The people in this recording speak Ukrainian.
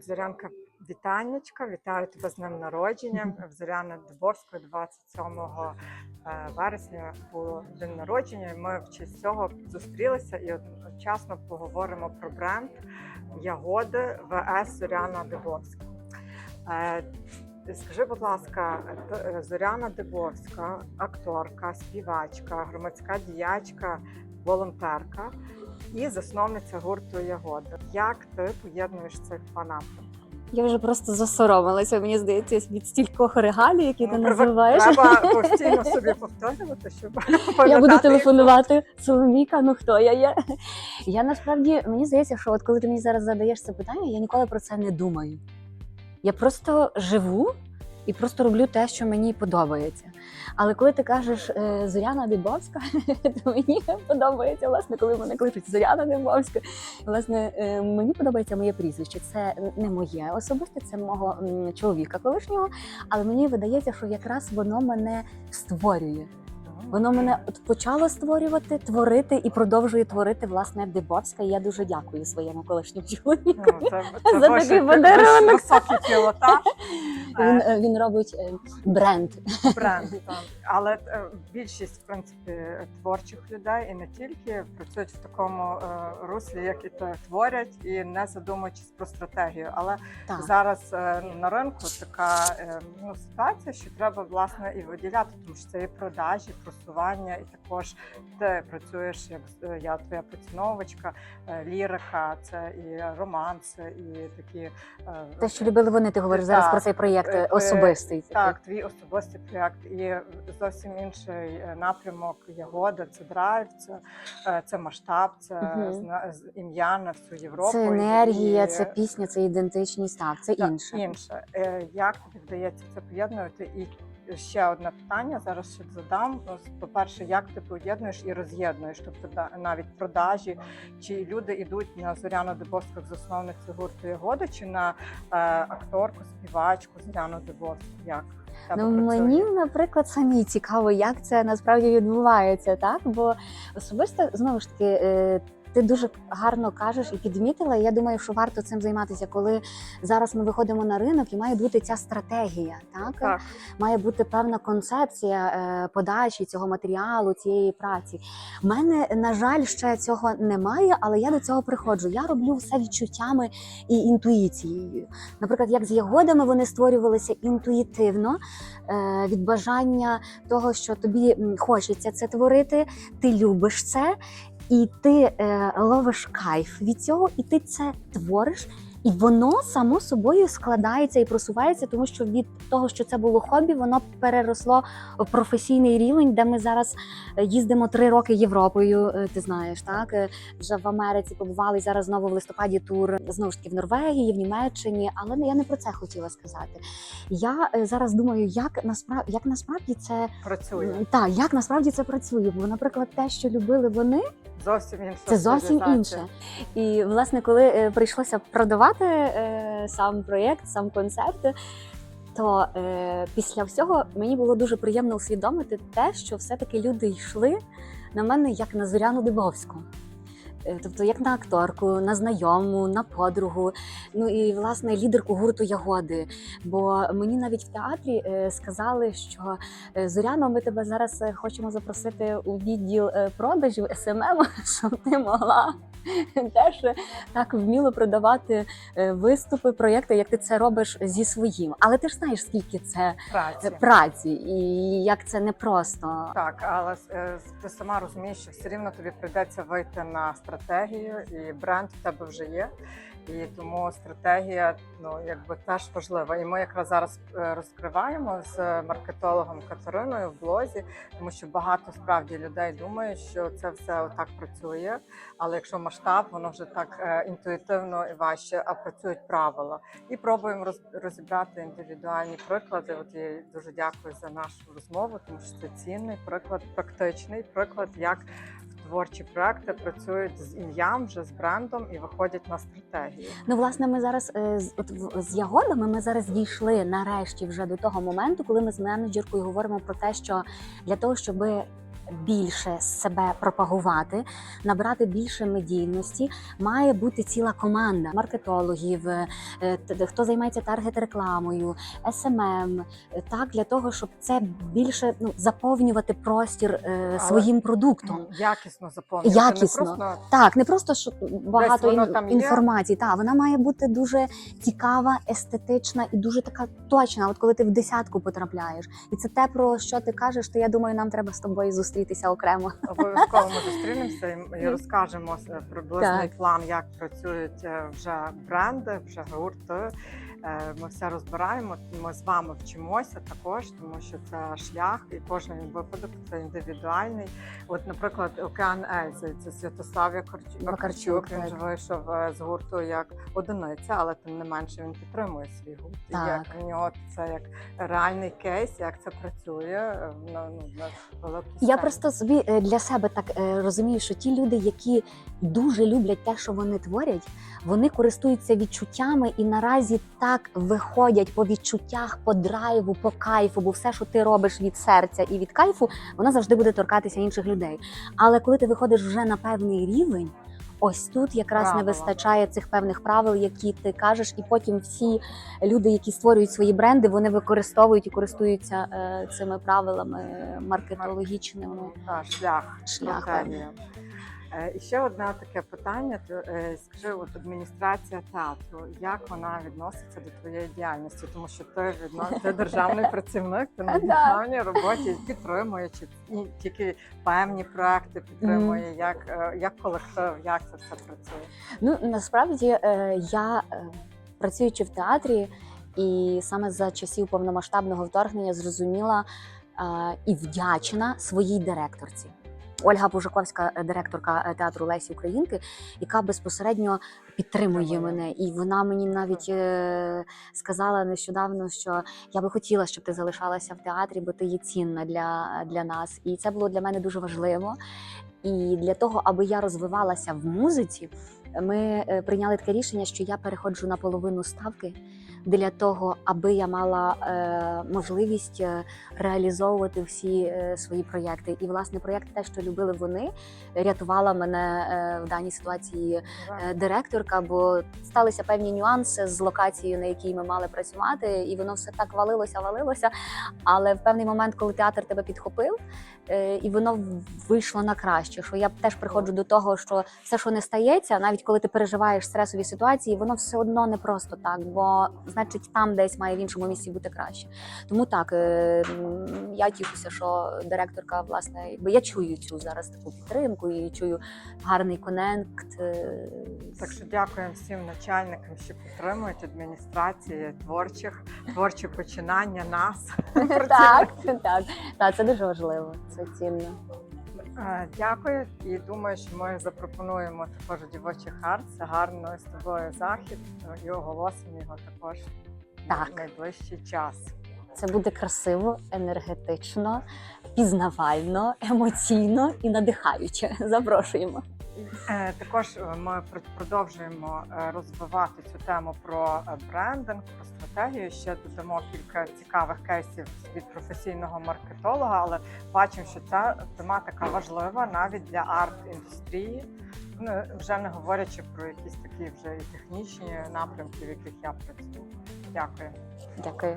Зорянка, вітаннячка, вітаю тебе з днем народження. В Зоряни Дубовської 27 е, вересня було день народження. і Ми в честь цього зустрілися і одночасно поговоримо про бренд Ягоди ВС Зоряна Дубовська. Е, Скажи, будь ласка, е, Зоряна Дибовська, акторка, співачка, громадська діячка, волонтерка і засновниця гурту Ягода. Як ти поєднуєш цих два напрямки? Я вже просто засоромилася, мені здається, від стількох регалій, які ти Ну, називаєш. Треба постійно собі повторювати, щоб Я буду телефонувати Соломійка, ну хто я є? Я насправді мені здається, що от коли ти мені зараз задаєш це питання, я ніколи про це не думаю. Я просто живу і просто роблю те, що мені подобається. Але коли ти кажеш е, Зоряна Дибовська, то мені подобається, власне, коли мене кличуть Зоряна Дибовська. Власне, е, мені подобається моє прізвище. Це не моє особисте, це мого чоловіка колишнього. Але мені видається, що якраз воно мене створює. Воно мене от почало створювати, творити і продовжує творити власне Дибовська. І я дуже дякую своєму колишньому чоловіку. Ну, це, це За такий подарунок. Він, Е, він робить е, бренд. бренд. так. Але е, більшість в принципі творчих людей і не тільки працюють в такому руслі, як і те творять, і не задумуючись про стратегію. Але Так. зараз на ринку така ну, ситуація, що треба власне і виділяти, тому що це і продажі, просування, і також ти працюєш як е, я твоя поціновувачка, е, лірика, це і романси, і такі е, Те, що любили вони, ти говориш зараз про цей проєкт Е, особистий. Так, твій особистий проєкт і зовсім інший напрямок Ягода, це драйв, це, це масштаб, це з- ім'я на всю Європу. Це енергія, і- це пісня, це ідентичність. Так, це Так, інше. інше. Як тобі вдається це поєднувати? І ще одне питання зараз ще задам. По-перше, як ти поєднуєш і роз'єднуєш? Тобто навіть продажі, чи люди йдуть на Зоряну Дебовську як засновницю гурту Ягода, чи на е, акторку, співачку Зоряну Дебовську? Як? Ну мені, наприклад, самі цікаво, як це насправді відбувається, так? Бо особисто знову ж таки. Ти дуже гарно кажеш і підмітила. і Я думаю, що варто цим займатися, коли зараз ми виходимо на ринок і має бути ця стратегія. Так, Так. має бути певна концепція е, подачі цього матеріалу, цієї праці. У мене, на жаль, ще цього немає, але я до цього приходжу. Я роблю все відчуттями і інтуїцією. Наприклад, як з ягодами вони створювалися інтуїтивно е, від бажання того, що тобі хочеться це творити, ти любиш це. І ти е, ловиш кайф від цього, і ти це твориш, і воно само собою складається і просувається, тому що від того, що це було хобі, воно переросло в професійний рівень, де ми зараз е, їздимо три роки Європою. е, Ти знаєш, так Е, вже в Америці побували зараз знову в листопаді тур знову ж таки в Норвегії, в Німеччині. Але я не про це хотіла сказати. Я зараз думаю, як насправді як насправді це Працює так, як насправді це працює. Бо, наприклад, те, що любили вони, зовсім інша це зовсім інше. І власне, коли прийшлося продавати е, сам проєкт, сам концепт, то е, після всього мені було дуже приємно усвідомити те, що все-таки люди йшли на мене як на Зоряну Дибовську. Е, Тобто, як на акторку, на знайому, на подругу, ну і власне лідерку гурту Ягоди. Бо мені навіть в театрі е, сказали, що е, Зоряно, ми тебе зараз хочемо запросити у відділ продажів СММ, щоб ти могла теж так вміло продавати е, виступи, проєкти, як ти це робиш зі своїм. Але ти ж знаєш, скільки це е, праці. праці, і як це непросто. Так, але е, ти сама розумієш, що все рівно тобі прийдеться вийти на стратегію, і бренд в тебе вже є. І тому стратегія ну якби теж важлива. І ми якраз зараз розкриваємо з маркетологом Катериною в блозі, тому що багато справді людей думають, що це все отак працює. Але якщо масштаб, воно вже так е, інтуїтивно і важче, а працюють правила. І пробуємо роз- розібрати індивідуальні приклади. От я дуже дякую за нашу розмову, тому що це цінний приклад, практичний приклад, як творчі проекти працюють з ім'ям, вже з брендом і виходять на стратегію. Ну, власне, ми зараз е, от, з ягодами ми зараз дійшли нарешті вже до того моменту, коли ми з менеджеркою говоримо про те, що для того, щоб більше себе пропагувати, набрати більше медійності, має бути ціла команда маркетологів, е, хто займається таргет-рекламою, SMM, е, так для того, щоб це більше ну, заповнювати простір е, своїм продуктом. Якісно заповнювати. Якісно. Не просто Так, не просто що багато ін- там інформації. Та вона має бути дуже цікава, естетична і дуже така точна. От коли ти в десятку потрапляєш, і це те, про що ти кажеш, то я думаю, нам треба з тобою зустрітися окремо. Обов'язково ми зустрінемося і- і розкажемо е, приблизний Так. план, як працюють е, вже бренди, вже гурти. Е, Ми все розбираємо. Ми з вами вчимося також, тому що це шлях, і кожен випадок це індивідуальний. От, наприклад, Океан Ельзи, це Святослав. Вакарчук, Він так. ж вийшов е, з гурту як одиниця, але тим не менше він підтримує свій гурт. І Так. як в нього це як реальний кейс, як це працює е, на, ну, на Я просто собі для себе так розумію, що ті люди, які дуже люблять те, що вони творять, вони користуються відчуттями і наразі так виходять по відчуттях, по драйву, по кайфу, бо все, що ти робиш від серця і від кайфу, воно завжди буде торкатися інших людей. Але коли ти виходиш вже на певний рівень. Ось тут якраз Правила. не вистачає цих певних правил, які ти кажеш, і потім всі люди, які створюють свої бренди, вони використовують і користуються е, цими правилами маркетологічними. Та, шлях, Шлях, І ще одне таке питання. Е, Скажи, от адміністрація театру, як вона відноситься до твоєї діяльності? Тому що ти відно... ти державний працівник, ти на державній роботі підтримує чи і тільки певні проекти підтримує, як, е, як колектив, як це все працює? Ну насправді е, я е, працюючи в театрі, і саме за часів повномасштабного вторгнення зрозуміла е, і вдячна своїй директорці. Ольга Бужаковська, е, директорка е, театру Лесі Українки, яка безпосередньо підтримує мене, і вона мені навіть е, сказала нещодавно, що я би хотіла, щоб ти залишалася в театрі, бо ти є цінна для, для нас. І це було для мене дуже важливо. І для того, аби я розвивалася в музиці, ми прийняли таке рішення, що я переходжу на половину ставки для того, аби я мала е, можливість е, реалізовувати всі е, свої проєкти. І власне проєкт те, що любили вони, рятувала мене е, в даній ситуації е, директорка, бо сталися певні нюанси з локацією, на якій ми мали працювати, і воно все так валилося, валилося. Але в певний момент, коли театр тебе підхопив, е, і воно вийшло на краще. Що я теж приходжу до того, що все, що не стається, навіть коли ти переживаєш стресові ситуації, воно все одно не просто так, бо значить там десь має в іншому місці бути краще. Тому так е, я тішуся, що директорка, власне, бо я чую цю зараз таку підтримку і чую гарний конект. е, Так що дякуємо всім начальникам, що підтримують адміністрації творчих, творчі починання нас. Так, так, так, це дуже важливо. Це цінно. Дякую і думаю, що ми запропонуємо також дівочий хард. Це гарно з тобою захід і оголосимо його також Так. в найближчий час. Це буде красиво, енергетично, пізнавально, емоційно і надихаюче. Запрошуємо. Е, Також е, ми продовжуємо е, розвивати цю тему про брендинг, про стратегію. Ще додамо кілька цікавих кейсів від професійного маркетолога, але бачимо, що ця тематика важлива навіть для арт-індустрії. Ну, вже не говорячи про якісь такі вже і технічні напрямки, в яких я працюю. Дякую. Дякую.